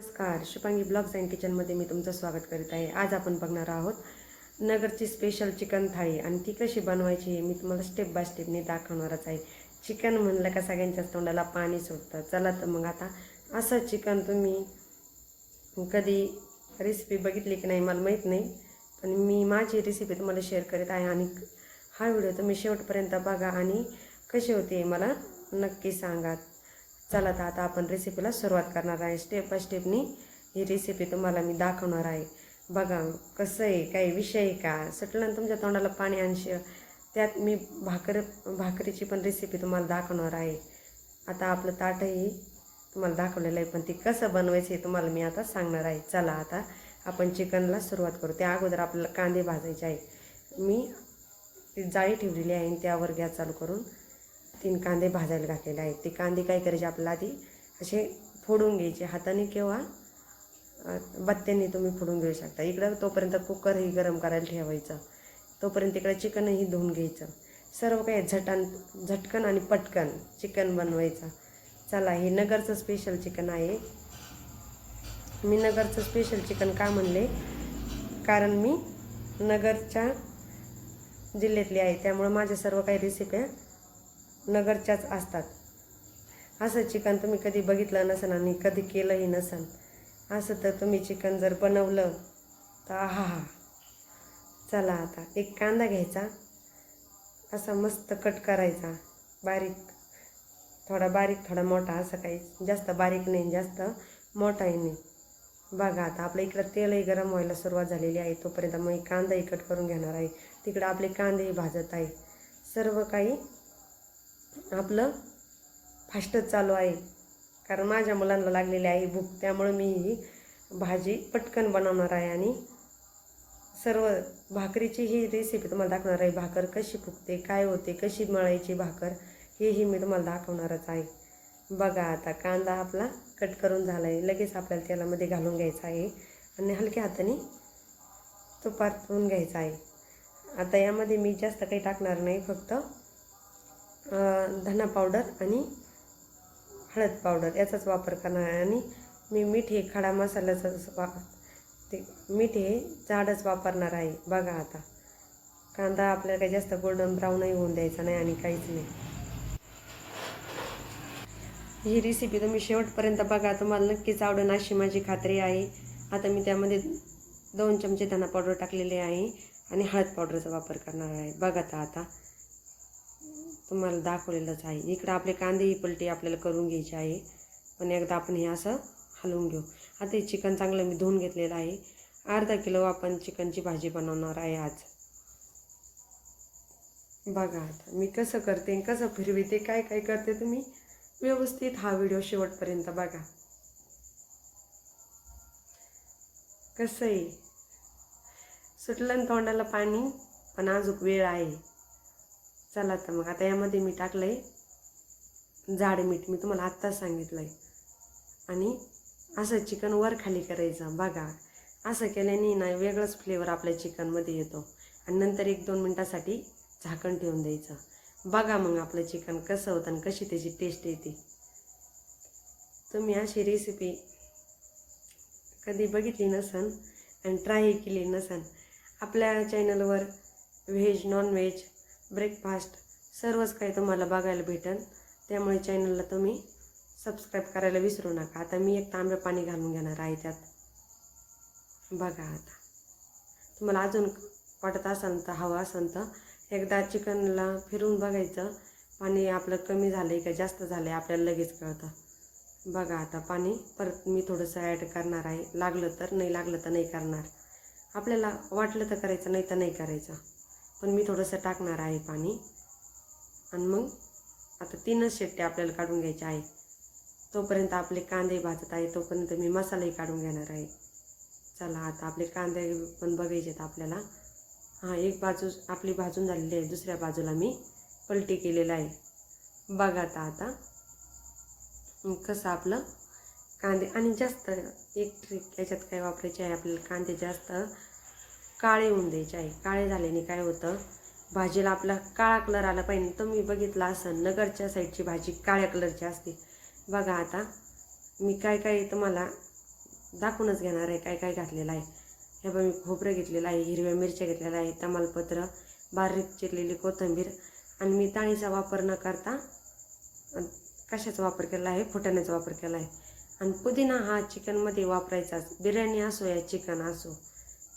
नमस्कार शुपांगी blogs and किचनमध्ये मी तुमचं स्वागत करीत आहे. आज आपण बघणार आहोत नगरची स्पेशल चिकन थाळी आणि ती कशी बनवायची हे मी तुम्हाला स्टेप बाय स्टेपने दाखवणारच आहे. चिकन म्हणलं का सगळ्यांच्याच तोंडाला पाणी सुटतं. चला तर मग आता असं चिकन तुम्ही कधी रेसिपी बघितली की नाही मला माहीत नाही पण मी माझी रेसिपी तुम्हाला शेअर करीत आहे आणि हा व्हिडिओ तुम्ही शेवटपर्यंत बघा आणि कशी होते हे मला नक्की सांगा. चला तर आता आपण रेसिपीला सुरुवात करणार आहे. स्टेप बाय स्टेपनी ही रेसिपी तुम्हाला मी दाखवणार आहे. बघा कसं आहे काही विषय आहे का? सुटलं ना तुमच्या तोंडाला पाणी अंश त्यात मी भाकर भाकरीची पण रेसिपी तुम्हाला दाखवणार आहे. आता आपलं ताटही तुम्हाला दाखवलेलं आहे पण ती कसं बनवायचं हे तुम्हाला मी आता सांगणार आहे. चला आता आपण चिकनला सुरुवात करू. त्या अगोदर आपल्याला कांदे भाजायचे आहे. मी ती जाळी ठेवलेली आहे आणि त्यावर गॅस चालू करून तीन कांदे भाजायला घातलेले आहेत. ते कांदे काय करायचे? आपल्याला आधी असे फोडून घ्यायचे. हाताने किंवा अ, बत्त्यांनी तुम्ही फोडून घेऊ शकता. इकडं तोपर्यंत कुकरही गरम करायला ठेवायचं. तोपर्यंत इकडं चिकनही धुवून घ्यायचं. सर्व काही झटान झटकन आणि पटकन चिकन बनवायचं. चला हे नगरचं स्पेशल चिकन आहे. मी नगरचं स्पेशल चिकन का म्हणले? कारण मी नगरच्या जिल्ह्यातली आहे. त्यामुळं माझ्या सर्व काही रेसिप्या नगरच्याच असतात. असं चिकन तुम्ही कधी बघितलं नसेल आणि कधी केलंही नसेल असं तर तुम्ही चिकन जर बनवलं तर आहा हा. चला आता एक कांदा घ्यायचा असा मस्त कट करायचा. बारीक थोडा बारीक थोडा मोठा असं काही जास्त बारीक नाही जास्त मोठाही नाही. बघा आता आपल्या इकडं तेलही गरम व्हायला सुरुवात झालेली आहे तोपर्यंत मग एक कांदाही कट करून घेणार आहे. तिकडं आपले कांदेही भाजत आहे. सर्व काही आपलं फास्टच चालू आहे. कारण माझ्या मुलांना लागलेली आहे भूक. त्यामुळं मी ही भाजी पटकन बनवणार आहे आणि सर्व भाकरीची ही रेसिपी तुम्हाला दाखवणार आहे. भाकर कशी फुगते काय होते कशी मळायची भाकर हेही मी तुम्हाला दाखवणारच आहे. बघा आता कांदा आपला कट करून झाला आहे लगेच आपल्याला तेलामध्ये घालून घ्यायचा आहे आणि हलक्या हाताने तो परतवून घ्यायचा आहे. आता यामध्ये मी जास्त काही टाकणार नाही. फक्त धना पावडर आणि हळद पावडर याचाच वापर करणार आहे. आणि मी मीठ हे खडा मसाल्याचा वा ते मीठ हे जाडच वापरणार आहे. बघा आता. कांदा आपल्याला काही जास्त गोल्डन ब्राऊनही होऊन द्यायचा नाही आणि काहीच नाही. ही रेसिपी तुम्ही शेवटपर्यंत बघा. तुम्हाला नक्कीच आवडेल. अशी माझी खात्री आहे. आता मी त्यामध्ये दोन चमचे धना पावडर टाकलेले आहे. आणि हळद पावडरचा वापर करणार आहे. बघा आता आता. तुम्हाला दाखवलेलंच आहे. इकडं आपले कांदे ही पलटी आपल्याला करून घ्यायची आहे. पण एकदा आपण हे असं हलवून घेऊ. आता हे चिकन चांगलं मी धुवून घेतलेलं आहे. अर्धा किलो आपण चिकनची भाजी बनवणार आहे आज. बघा आता मी कसं करते कसं फिरविते काय काय करते तुम्ही? व्यवस्थित हा व्हिडिओ शेवटपर्यंत बघा. कसं आहे? सुटलं तोंडाला पाणी पण अजून वेळ आहे. चला तर मग आता यामध्ये मी टाकलं आहे जाड मीठ. मी तुम्हाला आत्ताच सांगितलं आहे आणि असं चिकन वर खाली करायचं. बघा असं केल्याने ना वेगळंच फ्लेवर आपल्या चिकनमध्ये येतो. आणि नंतर एक दोन मिनटासाठी झाकण ठेवून द्यायचं. बघा मग आपलं चिकन कसं होतं आणि कशी त्याची टेस्ट येते. तुम्ही अशी रेसिपी कधी बघितली नसन आणि ट्राय केली नसन आपल्या चॅनलवर व्हेज नॉन व्हेज ब्रेकफास्ट सर्वच काही तुम्हाला बघायला भेटेल त्यामुळे चॅनलला तुम्ही सबस्क्राईब करायला विसरू नका. आता मी एक तांबे पाणी घालून घेणार आहे त्यात. बघा आता. तुम्हाला अजून वाटत असेल तर हवं असेल तर एकदा चिकनला फिरून बघायचं. पाणी आपलं कमी झालं आहे का जास्त झालं आहे आपल्याला लगेच कळतं. बघा आता पाणी परत मी थोडंसं ॲड करणार आहे. लागलं तर नाही लागलं तर नाही करणार. आपल्याला वाटलं तर करायचं नाही तर नाही करायचं. पण मी थोडंसं टाकणार आहे पाणी. आणि मग आता तीनच शेट्टे आपल्याला काढून घ्यायचे आहे तोपर्यंत आपले कांदे भाजत आहे तोपर्यंत मी मसालाही काढून घेणार आहे. चला आता आपले कांदे पण बघायचे आहेत आपल्याला. हां एक बाजू आपली भाजून झालेली आहे. दुसऱ्या बाजूला मी पलटी केलेलं आहे. बघा आता आता. कसं आपलं कांदे. आणि जास्त एक ट्रिक याच्यात काय वापरायची आहे आपल्याला? कांदे जास्त काळे होऊन द्यायचे आहे. काळे झाल्याने काय होतं? भाजीला आपला काळा कलर आला पाहिजे. तुम्ही बघितला असं नगरच्या साईडची भाजी काळ्या कलरची असते. बघा आता मी काय काय तुम्हाला दाखवूनच घेणार आहे काय काय घातलेलं आहे. हे बघ मी खोबरं घेतलेलं आहे हिरव्या मिरच्या घेतलेल्या आहे तमालपत्र बारीक चिरलेली कोथिंबीर आणि मी ताणीचा वापर न करता कशाचा वापर केला आहे? फुटाण्याचा वापर केला आहे. आणि पुदिना हा चिकनमध्ये वापरायचाच बिर्याणी असो या चिकन असो.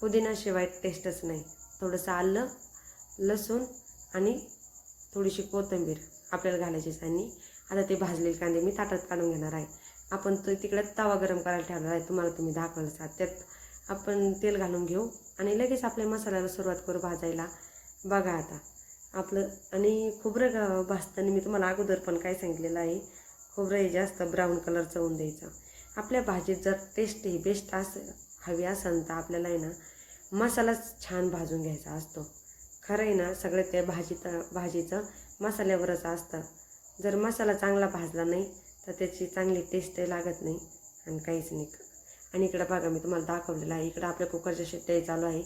पुदिनाशिवाय टेस्टच नाही. थोडंसं आलं लसूण आणि थोडीशी कोथिंबीर आपल्याला घालायचीच आणि आता ते भाजलेले कांदे मी ताटात काढून घेणार आहे. आपण तो तिकडे तवा गरम करायला ठेवणार आहे. तुम्हाला तुम्ही दाखवलं सा त्यात आपण तेल घालून घेऊ आणि लगेच आपल्या मसाल्याला सुरुवात करू भाजायला. बघा आता आपलं आणि खोबरं ग- भाजताना मी तुम्हाला अगोदर पण काय सांगितलेलं आहे. खोबरं हे जास्त ब्राऊन कलरचं होऊन द्यायचं. आपल्या भाजीत जर टेस्ट ही बेस्ट अस हवी असेल तर आपल्याला आहे ना मसालाच छान भाजून घ्यायचा असतो. खरं आहे ना सगळं त्या भाजीत भाजीचं मसाल्यावरच असतं. जर मसाला चांगला भाजला नाही तर त्याची चांगली टेस्ट लागत नाही आणि काहीच नाही. आणि इकडं बघा मी तुम्हाला दाखवलेलं आहे. इकडं आपल्या कुकरच्या शिट्ट्याही चालू आहे.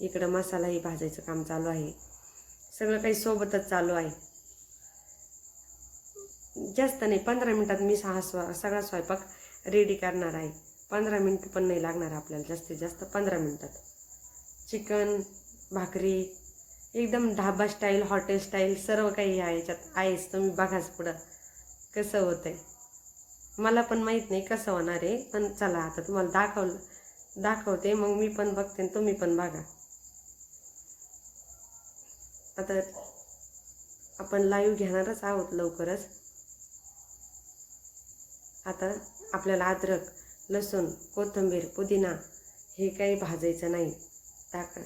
इकडं मसालाही भाजायचं काम चालू आहे. सगळं काही सोबतच चालू आहे. जास्त नाही पंधरा मिनटात मी सहा स्व सगळा स्वयंपाक रेडी करणार आहे. पंधरा मिनटं पण नाही लागणार आपल्याला. जास्तीत जास्त पंधरा मिनटात. चिकन भाकरी एकदम ढाबा स्टाईल हॉटेल स्टाईल सर्व काही आहे याच्यात. आहेच तुम्ही बघाच पुढं. कसं होतंय? मला पण माहीत नाही कसं होणार आहे पण चला आता तुम्हाला दाखवलं दाखवते मग मी पण बघते तुम्ही पण बघा. आता आपण लाईव्ह घेणारच आहोत लवकरच. आता आपल्याला अद्रक लसूण कोथिंबीर पुदिना हे काही भाजायचं नाही. टाक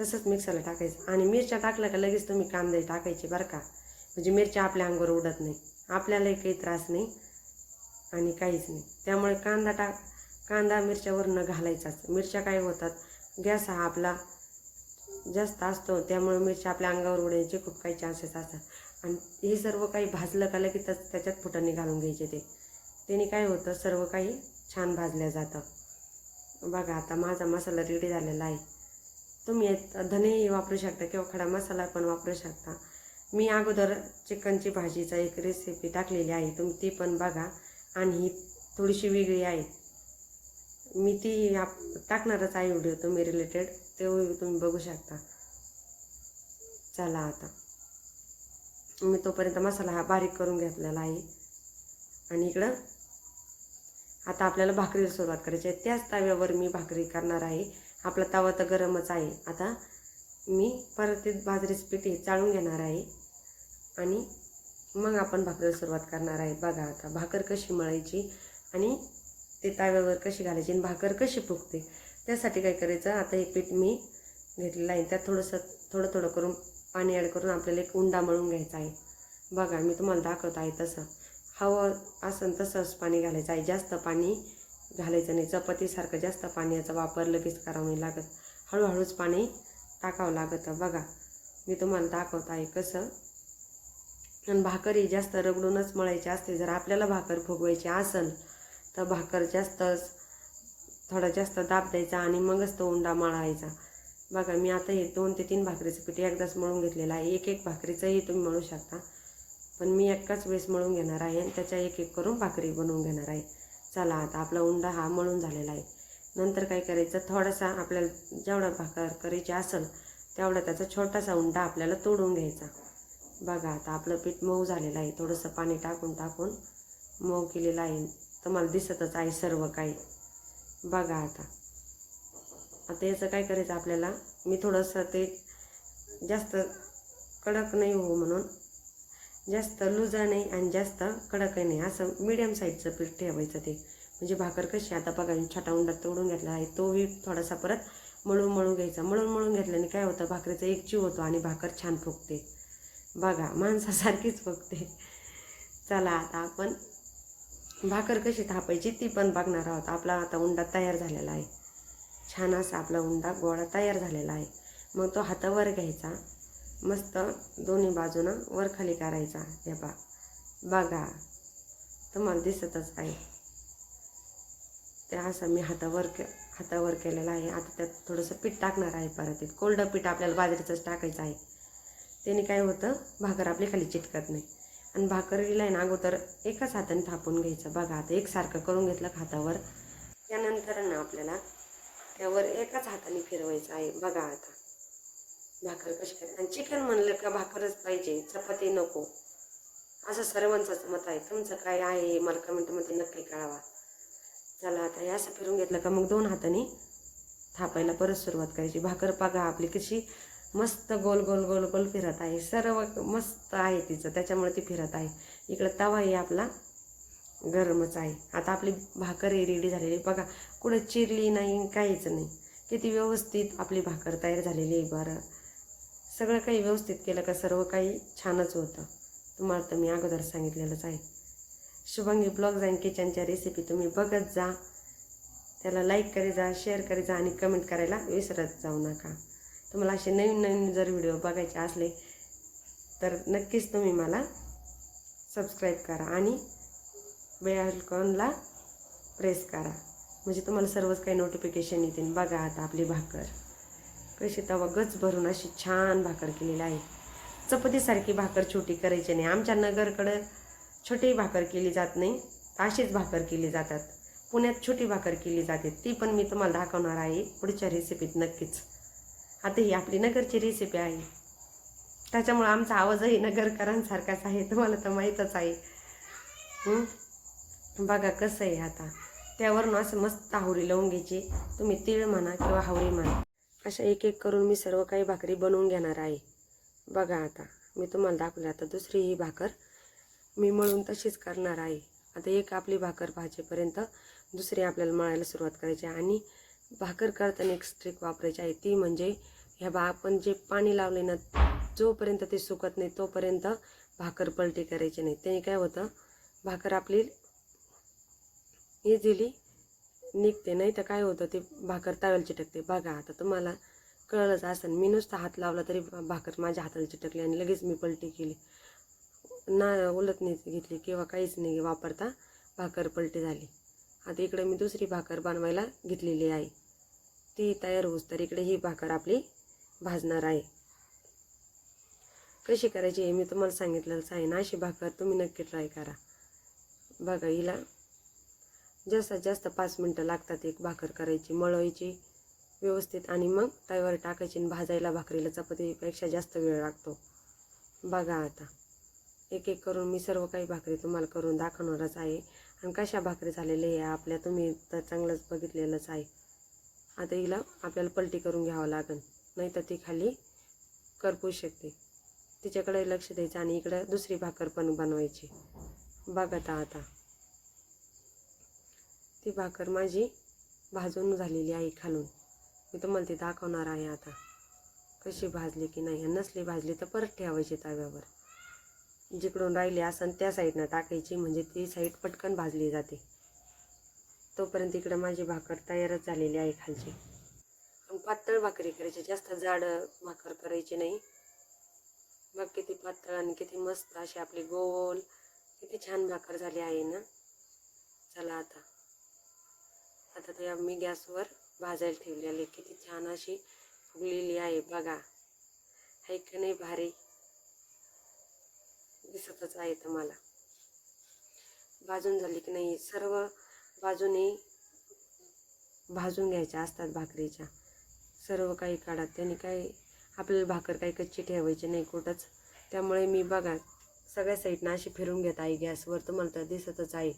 तसंच मिक्सरला टाकायचं. आणि मिरच्या टाकल्या का लगेच तुम्ही कांदे टाकायचे बरं का? म्हणजे मिरच्या आपल्या अंगावर उडत नाही. आपल्यालाही काही त्रास नाही आणि काहीच नाही. त्यामुळे कांदा टाक कांदा मिरच्यावर न घालायचाच. मिरच्या काय होतात? गॅस हा आपला जास्त असतो. त्यामुळे मिरच्या आपल्या अंगावर उडायचे खूप काही चान्सेस असतात. आणि हे सर्व काही भाजलं का लगेच त्याच- त्याच्यात फुटाणे घालून घ्यायचे ते. त्याने काय होतं? सर्व काही छान भाजलं जातं. बघा आता माझा मसाला रेडी झालेला आहे. तुम्ही धनेही वापरू शकता किंवा खडा मसाला पण वापरू शकता. मी अगोदर चिकनची भाजीचा एक रेसिपी टाकलेली आहे. तुम्ही ती पण बघा. आणि ही थोडीशी वेगळी आहे. मी ती आप टाकणारच आहे व्हिडिओ तुम्ही रिलेटेड ते तुम्ही बघू शकता. चला आता. मी तोपर्यंत मसाला हा बारीक करून घेतलेला आहे. आणि इकडं आता आपल्याला भाकरीला सुरुवात करायची आहे. त्याच तव्यावर मी भाकरी करणार आहे. आपला तवा तर गरमच आहे. आता मी परत ते बाजरीचं पीठ हे चाळून घेणार आहे. आणि मग आपण भाकरीला सुरुवात करणार आहे. बघा आता भाकर कशी मळायची आणि ते तव्यावर कशी घालायची आणि भाकर कशी फुगते. त्यासाठी काय करायचं आता हे पीठ मी घेतलेलं आहे. त्यात थोडंसं थोडं थोडं करून पाणी ॲड करून आपल्याला एक उंडा मळून घ्यायचा आहे. बघा मी तुम्हाला दाखवत आहे तसं. हवं असं तसंच पाणी घालायचं आहे. जास्त पाणी घालायचं नाही. चपातीसारखं जास्त पाण्याचा वापर लगेच करावं नाही लागत. हळूहळूच पाणी टाकावं लागतं. बघा मी तुम्हाला दाखवत आहे कसं. आणि भाकर ही जास्त रगडूनच मळायची असते. जर आपल्याला भाकर फुगवायची असेल तर भाकर जास्तच थोडा जास्त दाब द्यायचा आणि मगच तो उंडा मळायचा. बघा मी आता हे दोन ते तीन भाकरीचं पीठ एकदाच मळून घेतलेलं आहे. एक एक भाकरीचंही तुम्ही मळू शकता. पण मी एकाच वेळेस मळून घेणार आहे आणि त्याच्या एक एक करून भाकरी बनवून घेणार आहे. चला आता आपला उंडा हा मळून झालेला आहे. नंतर काय करायचं? थोडासा आपल्याला जेवढा भाकर करायची असेल तेवढा त्याचा छोटासा उंडा आपल्याला तोडून घ्यायचा. बघा आता आपलं पीठ मऊ झालेलं आहे. थोडंसं पाणी टाकून टाकून मऊ केलेलं आहे. तुम्हाला दिसतच आहे सर्व काही. बघा आता. आता याचं काय करायचं आपल्याला? मी थोडंसं ते जास्त कडक नाही हो म्हणून जास्त लुजा नाही आणि जास्त कडकही नाही. असं मीडियम साईजचं पीठ ठेवायचं ते. म्हणजे भाकर कशी आता बघा छोटा उंडा तोडून घेतला आहे. तोही थोडासा परत मळून मळून घ्यायचा. मळून मळून घेतल्याने काय होतं? भाकरीचा एक जीव होतो आणि भाकर छान फुगते. बघा माणसासारखीच फुगते. चला आता आपण भाकर कशी थापायची ती पण बघणार आहोत. आपला आता उंडा तयार झालेला आहे. छान असा आपला उंडा गोळा तयार झालेला आहे. मग तो हातावर घ्यायचा. मस्त दोन्ही बाजूनं वर खाली करायचा हे बा बघा तुम्हाला दिसतच आहे. ते असं मी हातावर के हातावर केलेलं आहे. आता त्यात थोडंसं पीठ टाकणार आहे परत. एक कोल्डं पीठ आपल्याला बाजरीचंच टाकायचं आहे. त्याने काय होतं भाकर आपली खाली चिटकत नाही. आणि भाकरीला आहे ना अगोदर एकाच हाताने थापून घ्यायचं. बघा आता एकसारखं करून घेतलं हातावर त्यानंतर ना आपल्याला त्यावर एकाच हाताने फिरवायचं आहे. बघा आता. भाकर कशी करायची आणि चिकन म्हणलं का भाकरच पाहिजे चपाती नको. असं सर्वांचंच मत आहे. तुमचं काय आहे हे मला कमेंटमध्ये नक्की कळावा. चला आता हे असं फिरून घेतलं का मग दोन हाताने थापायला परत सुरुवात करायची. भाकर पागा आपली कशी मस्त गोल गोल गोल गोल फिरत आहे. सर्व मस्त आहे तिचं. त्याच्यामुळे ती फिरत आहे. इकडं तवा आपला. गरमच आहे. आता आपली भाकर आहे रेडी झालेली. बघा कुठं चिरली नाही काहीच नाही. किती व्यवस्थित आपली भाकर तयार झालेली आहे. बरं. सगळं काही व्यवस्थित केलं का सर्व काही छानच होतं. तुम्हाला तर मी अगोदर सांगितलेलंच आहे. शुभांगी ब्लॉग्स अँड किचनच्या रेसिपी तुम्ही बघत जा. त्याला लाईक करी जा शेअर करी जा आणि कमेंट करायला विसरत जाऊ नका. तुम्हाला असे नवीन नवीन जर व्हिडिओ बघायचे असले तर नक्कीच तुम्ही मला सबस्क्राईब करा आणि बेलकॉनला प्रेस करा. म्हणजे तुम्हाला सर्वच काही नोटिफिकेशन येतील. बघा आता आपली भाकर. कशी तवा गच भरून अशी छान भाकर केलेली आहे. चपातीसारखी भाकर छोटी करायची नाही. आमच्या नगरकडं छोटी भाकर केली जात नाही. अशीच भाकर केली जातात. पुण्यात छोटी भाकर केली जाते. ती पण मी तुम्हाला दाखवणार आहे. पुढच्या रेसिपीत नक्कीच. आता ही आपली नगरची रेसिपी आहे. त्याच्यामुळं आमचा आवाजही नगरकरांसारखाच आहे. तुम्हाला तर माहीतच आहे. बघा कसं आहे आता. त्यावरून असं मस्त हावरी लावून घ्यायची. तुम्ही तीळ म्हणा किंवा हावरी म्हणा. अशा एक एक करून मी सर्व काही भाकरी बनवून घेणार आहे. बघा आता मी तुम्हाला दाखवले आता दुसरी ही भाकर मी मळून तशीच करणार आहे. आता एक आपली भाकर भाजेपर्यंत दुसरी आपल्याला मळायला सुरुवात करायची आहे. आणि भाकर करताना एक स्ट्रिक वापरायची आहे ती म्हणजे ह्या बा आपण जे पाणी लावले ना जोपर्यंत ते सुकत नाही तोपर्यंत भाकर पलटी करायची नाही. त्याने काय होतं भाकर आपली इझिली निघते नाही तर काय होतं ते भाकर तव्याला चिटकते. बघा आता तुम्हाला कळलंच असं मी नुसता हात लावला तरी भाकर माझ्या हाताला चिटकली आणि लगेच मी पलटी केली. ना उलट नाही घेतली किंवा काहीच नाही वापरता भाकर पलटी झाली. आता इकडे मी दुसरी भाकर बनवायला घेतलेली आहे. ती तयार होऊस तर इकडे ही भाकर आपली भाजणार आहे. कशी करायची हे मी तुम्हाला सांगितलेलंच आहे ना अशी भाकर तुम्ही नक्की ट्राय करा. बघा हिला जास्तीत जास्त पाच मिनटं लागतात एक भाकर करायची मळवायची व्यवस्थित आणि मग तव्यावर टाकायची आणि भाजायला भाकरीला चपातीपेक्षा जास्त वेळ लागतो. बघा आता एक एक करून मी सर्व काही भाकरी तुम्हाला करून दाखवणारच आहे. आणि कशा भाकरी झालेल्या आहे आपल्या तुम्ही तर चांगलंच बघितलेलंच आहे. आता हिला आपल्याला पलटी करून घ्यावं लागेल नाही तर ती खाली करपू शकते. तिच्याकडे लक्ष द्यायचं आणि इकडं दुसरी भाकर पण बनवायची. बघता आता. ती भाकर माझी भाजून झालेली आहे खालून. मी तुम्हाला ती दाखवणार आहे आता. कशी भाजली की नाही. नसली भाजली तर परत ठेवायची तव्यावर. जिकडून राहिली असन त्या साईडनं टाकायची. म्हणजे ती साईड पटकन भाजली जाते. तोपर्यंत इकडं माझी भाकर तयारच झालेली आहे खालची. आणि पातळ भाकरी करायची. जास्त जाड भाकर करायची नाही. मग किती पातळ आणि किती मस्त अशी आपली गोल किती छान भाकर झाली आहे ना. चला आता. आता ते मी गॅसवर भाजायला ठेवलेली किती छान अशी फुगलेली आहे बघा. आहे की नाही भारी? दिसतच आहे तुम्हाला भाजून झाली की नाही? सर्व बाजूने भाजून घ्यायच्या असतात भाकरीच्या. सर्व काही काढा. त्याने काय आपल्याला भाकर काही कच्ची ठेवायची नाही कुठंच. त्यामुळे मी बघा सगळ्या साईडनं अशी फिरून घेत आहे गॅसवर. तुम्हाला तर दिसतच आहे.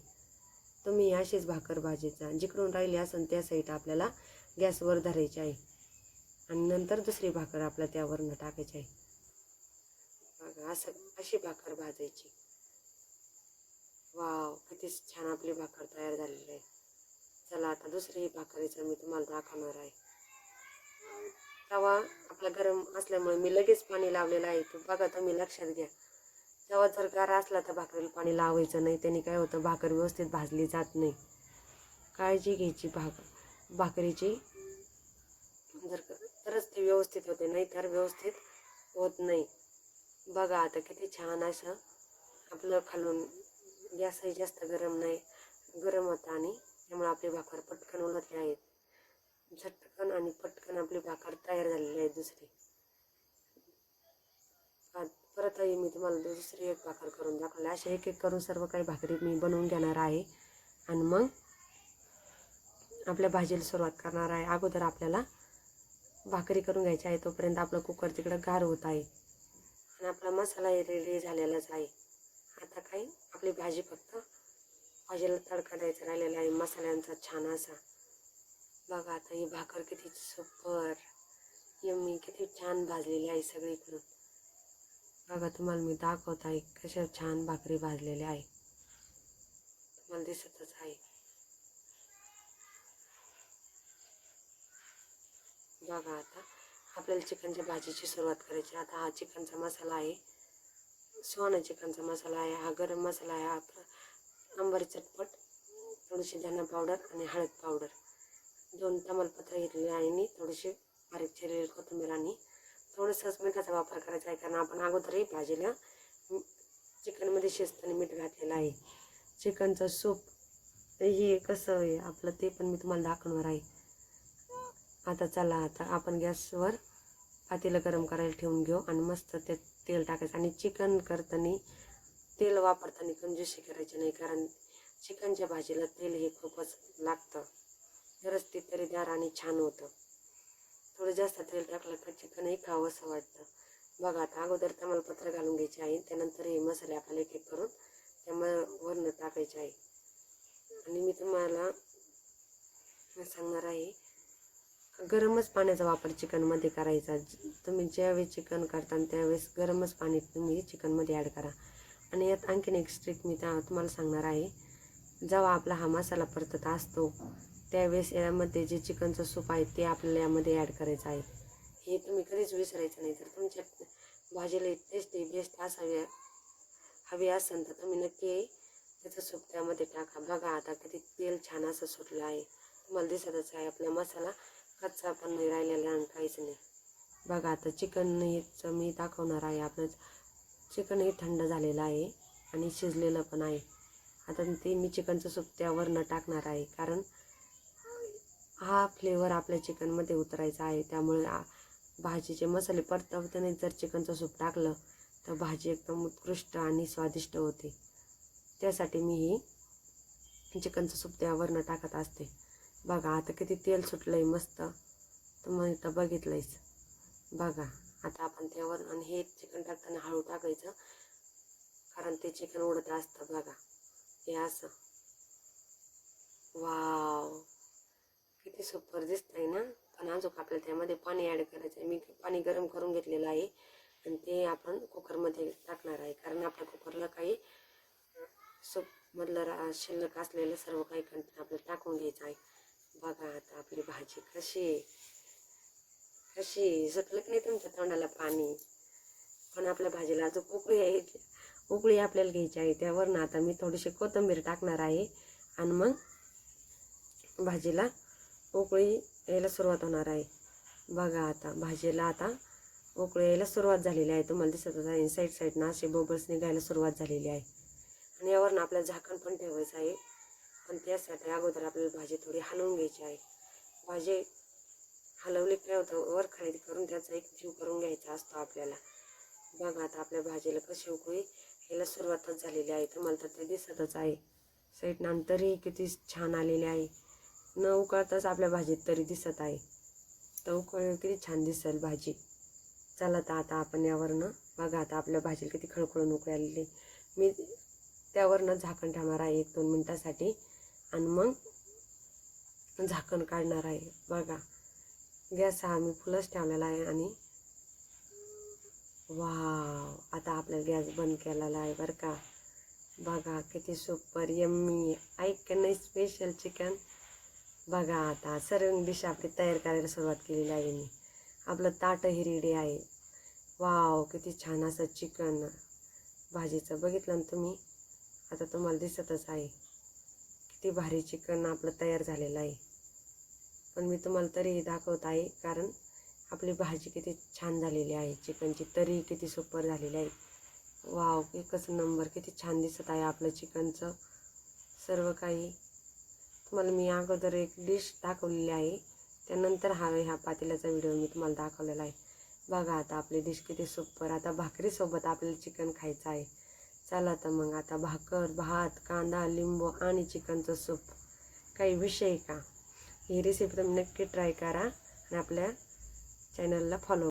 तुम्ही अशीच भाकर भाजीचा. जिकडून राहिली असेल त्या साईड आपल्याला गॅसवर धरायची आहे. आणि नंतर दुसरी भाकर आपल्या त्यावरनं टाकायची आहे. बघा असं अशी भाकर भाजायची. वाव किती छान आपली भाकर तयार झालेली आहे. चला आता दुसरी भाकरीचं मी तुम्हाला दाखवणार आहे. तवा आपला गरम असल्यामुळे मी लगेच पाणी लावलेलं आहे. तर बघा तुम्ही लक्षात घ्या. तेव्हा जर गारा असला तर भाकरीला पाणी लावायचं नाही. त्याने काय होतं भाकर व्यवस्थित भाजली जात नाही. काळजी घ्यायची भाक भाकरीची. जर तरच ती व्यवस्थित होते नाही तर व्यवस्थित होत नाही. बघा आता किती छान असं आपलं खालून गॅसही जास्त गरम नाही गरम होता आणि त्यामुळे आपली भाकर पटकन उलटली आहेत. झटकन आणि पटकन आपली भाकर तयार झालेली आहे दुसरी. परत परतही मी तुम्हाला दुसरी एक भाकर करून दाखवली. अशा एक एक करून सर्व काही भाकरी मी बनवून घेणार आहे. आणि मग आपल्या भाजीला सुरुवात करणार आहे. अगोदर आपल्याला भाकरी करून घ्यायची आहे. तोपर्यंत आपलं कुकर तिकडं गार होत आहे. आणि आपला मसाला रेडी झालेलाच आहे. आता काही आपली भाजी फक्त भाजीला तडका द्यायचा राहिलेला आहे. मसाल्यांचा छान असा. बघा आता ही भाकर किती सुपर यम्मी किती छान भाजलेली आहे सगळीकडून. बघा तुम्हाला मी दाखवत आहे कशा छान भाकरी भाजलेल्या आहे. तुम्हाला दिसतच आहे. बघा आता आपल्याला चिकनच्या भाजीची सुरुवात करायची. आता हा चिकनचा मसाला आहे. सोना चिकनचा मसाला आहे. हा गरम मसाला आहे. हा आंबारी चटपट थोडीशी धना पावडर आणि हळद पावडर. दोन तमालपत्र घेतलेले आहे आणि थोडीशी बारीक चिरलेली कोथिंबीर आणि थोडंसंच मिठाचा वापर करायचा आहे कारण आपण अगोदरही भाजीला चिकनमध्ये शिजताना मीठ घातलेलं आहे. चिकनचं सूप हे कसं आहे आपलं ते पण मी तुम्हाला दाखवणार आहे. आता चला आता आपण गॅसवर पातेलं गरम करायला ठेवून घेऊ आणि मस्त ते तेल टाकायचं. आणि चिकन करताना तेल वापरताना कंजूशी करायची नाही कारण चिकनच्या भाजीला तेल हे खूपच लागतं. तरच ते तरीदार आणि छान होतं. थोडं जास्त तेल टाकलं तर चिकनही खावं असं वाटतं. बघा आता अगोदर तमालपत्र घालून घ्यायचे आहे. त्यानंतर हे मसाले आपल्याला एक एक करून त्यामुळे वरनं टाकायचे आहे. आणि मी तुम्हाला सांगणार आहे. गरमच पाण्याचा वापर चिकनमध्ये करायचा. तुम्ही ज्यावेळेस चिकन करता त्यावेळेस गरमच पाणी तुम्ही चिकनमध्ये ॲड करा. आणि यात आणखीन एक स्ट्रिक मी त्या तुम्हाला सांगणार आहे. जेव्हा आपला हा मसाला परतत असतो त्यावेळेस यामध्ये जे चिकनचं सूप आहे ते आपल्याला यामध्ये ॲड करायचं आहे. हे तुम्ही कधीच विसरायचं नाही. तर तुमच्या भाजीला टेस्टी बेस्ट असावी हवी असेल तर तुम्ही नक्की त्याचं सूप त्यामध्ये टाका. बघा आता किती तेल छान असं सुटलं आहे. तुम्हाला दिसतच आहे आपला मसाला कच्चा पण नाही राहिलेला आणि काहीच नाही. बघा आता चिकन हेचं मी दाखवणार आहे. आपलं चिकन हे थंड झालेलं आहे आणि शिजलेलं पण आहे. आता ते मी चिकनचं सूप त्यावरनं टाकणार आहे. कारण हा फ्लेवर आपल्या चिकनमध्ये उतरायचा आहे. त्यामुळे भाजीचे मसाले परतवताना जर चिकनचं सूप टाकलं तर भाजी एकदम उत्कृष्ट आणि स्वादिष्ट होते. त्यासाठी मी ही चिकनचं सूप त्यावरनं टाकत असते. बघा आता किती तेल सुटलं आहे मस्त. तुम्ही इथं बघितलंयच. बघा आता आपण त्यावर आणि हे चिकन टाकताना हळू टाकायचं. कारण ते चिकन उडत असतं बघा. हे असं. वाव. किती सुपर दिसतंय ना. पण अजून आपल्याला त्यामध्ये पाणी ॲड करायचं आहे मी पाणी गरम करून घेतलेलं आहे. आणि ते आपण कुकरमध्ये टाकणार आहे. कारण आपल्या कुकरला काही सूपमधलं रा शिल्लक असलेलं सर्व काही कंटेन आपल्याला टाकून घ्यायचं आहे. बघा आता आपली भाजी कशी आहे. कशी आहे? सुटलं की नाही तुमच्या तोंडाला पाणी. पण आपल्या भाजीला अजून उकळी आहे. उकळी आपल्याला घ्यायची आहे. त्यावरनं आता मी थोडीशी कोथिंबीर टाकणार आहे. आणि मग भाजीला उकळी यायला सुरुवात होणार आहे. बघा आता भाजीला आता उकळी यायला सुरुवात झालेली आहे. तुम्हाला दिसतच आहे साईड साईडनं असे बबल्स निघायला सुरुवात झालेली आहे. आणि यावरनं आपल्याला झाकण पण ठेवायचं आहे. पण त्यासाठी अगोदर आपल्याला भाजी थोडी हलवून घ्यायची आहे. भाजी हलवली काय होतं वर खरेदी करून त्याचा एक जीव करून घ्यायचा असतो आपल्याला. बघा आता आपल्या भाजीला कशी उकळी यायला सुरुवातच झालेली आहे. तुम्हाला तर ते दिसतच आहे. साईड नंतरही किती छान आलेली आहे. न उकळताच आपल्या भाजीत तरी दिसत आहे. तर उकळ किती छान दिसेल भाजी. चला तर आता आपण यावरनं बघा आता आपल्या भाजीला किती खळखळून उकळलेली आलेली. मी त्यावरनं झाकण ठेवणार आहे एक दोन मिनटासाठी आणि मग झाकण काढणार आहे. बघा गॅस हा मी फुलच ठेवलेला आहे आणि वाव आता आपल्याला गॅस बंद केलेला आहे बरं का. बघा किती सुपर यम्मी. ऐक नाही स्पेशल चिकन बघा आता सर्व डिश आपली तयार करायला सुरुवात केलेली आहे मी. आपलं ताटही रेडी आहे. वाव किती छान असं चिकन भाजीचं. बघितलं ना तुम्ही? आता तुम्हाला दिसतच आहे. किती भारी चिकन आपलं तयार झालेलं आहे. पण मी तुम्हाला तरीही दाखवत आहे कारण आपली भाजी किती छान झालेली आहे. चिकनची तरी किती सुपर झालेली आहे. वाव एकच नंबर. किती छान दिसत आहे आपलं चिकनचं. सर्व काही तुम्हाला मी अगोदर एक डिश दाखवलेली आहे. त्यानंतर हा ह्या पातेल्याचा व्हिडिओ मी तुम्हाला दाखवलेला आहे. बघा आता आपली डिश किती सुपर आता भाकरीसोबत आपल्याला चिकन खायचं आहे. चला तर मग आता भाकर भात कांदा लिंबू आणि चिकनचं सूप काही विषय का? ही रेसिपी तुम्ही नक्की ट्राय करा आणि आपल्या चॅनलला फॉलो